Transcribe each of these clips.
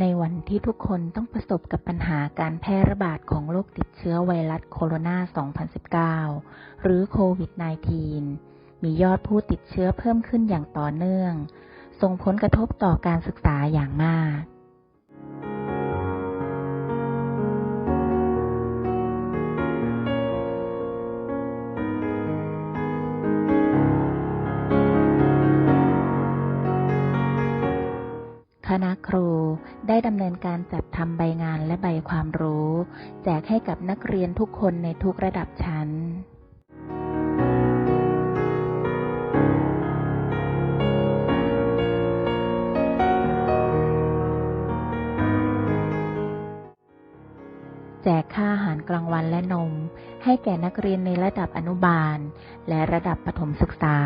ในวันที่ทุกคนต้องประสบกับปัญหาการแพร่ระบาดของโรคติดเชื้อไวรัสโคโรนา 2019 หรือโควิด -19 มียอดผู้ติดเชื้อเพิ่มขึ้นอย่างต่อเนื่อง ส่งผลกระทบต่อการศึกษาอย่างมาก คณะครูได้ดำเนินการจัดทำใบงานและใบความรู้ แจกให้กับนักเรียนทุกคนในทุกระดับชั้นแจกค่าอาหารกลางวันและนม ให้แก่นักเรียนในระดับอนุบาล และระดับประถมศึกษา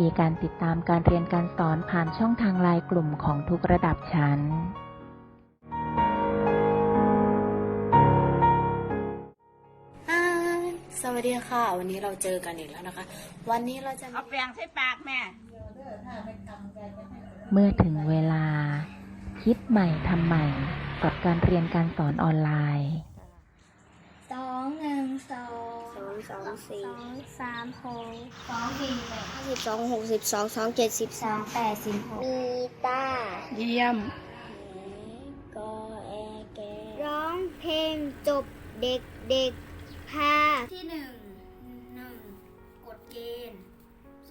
มีการติดตามการเรียนการสอนผ่านช่องทางไลน์กลุ่มของทุกระดับชั้นอ่าสวัสดีค่ะ วันนี้เราเจอกันอีกแล้วนะคะ วันนี้เราจะเอาแปรงใส่ปากแม่ เมื่อถึงเวลา คิดใหม่ทำใหม่กับการเรียนการสอนออนไลน์ สองหนึ่งสอง สองสองสี่สองสามหกสองสี่แปดสิบสองหกสิบสองสองเจ็ดสิบสองแปดสิบหกมีตาเยี่ยมก็แอแกร้องเพลงจบเด็กเด็กพาที่หนึ่งหนึ่งกดเกณฑ์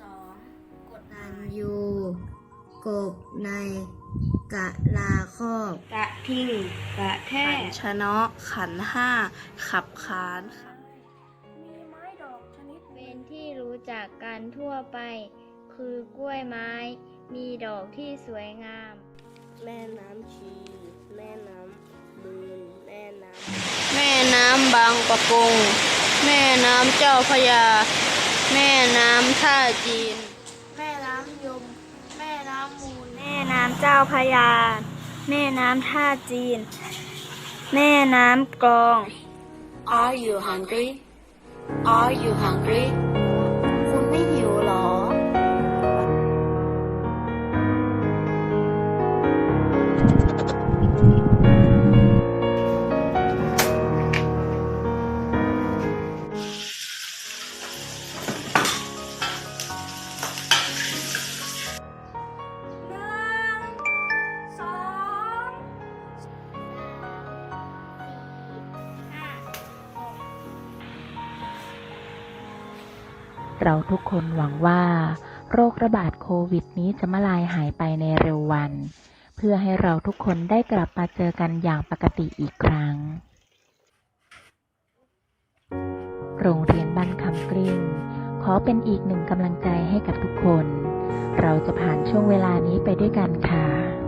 สองกดนันยูกบในกะลาคอกกะทิงกะแท่ขันชะเนาะขันห้าขับขานมี จักกันทั่วไป คือกล้วยไม้ มีดอกที่สวยงาม แม่น้ำชี แม่น้ำมูลแม่น้ำแม่น้ำบางปะกง แม่น้ำเจ้าพระยา แม่น้ำท่าจีน แม่น้ำยม แม่น้ำมูล แม่น้ำเจ้าพระยา แม่น้ำท่าจีน แม่น้ำกลอง Are you hungry Are you hungry คุณ ไม่หิวหรอ เราทุกคนหวังว่า โรคระบาดโควิดนี้จะมาลายหายไปในเร็ววัน เพื่อให้เราทุกคนได้กลับมาเจอกันอย่างปกติอีกครั้ง โรงเรียนบ้านคำกลิ้งขอเป็นอีกหนึ่งกำลังใจให้กับทุกคน เราจะผ่านช่วงเวลานี้ไปด้วยกันค่ะ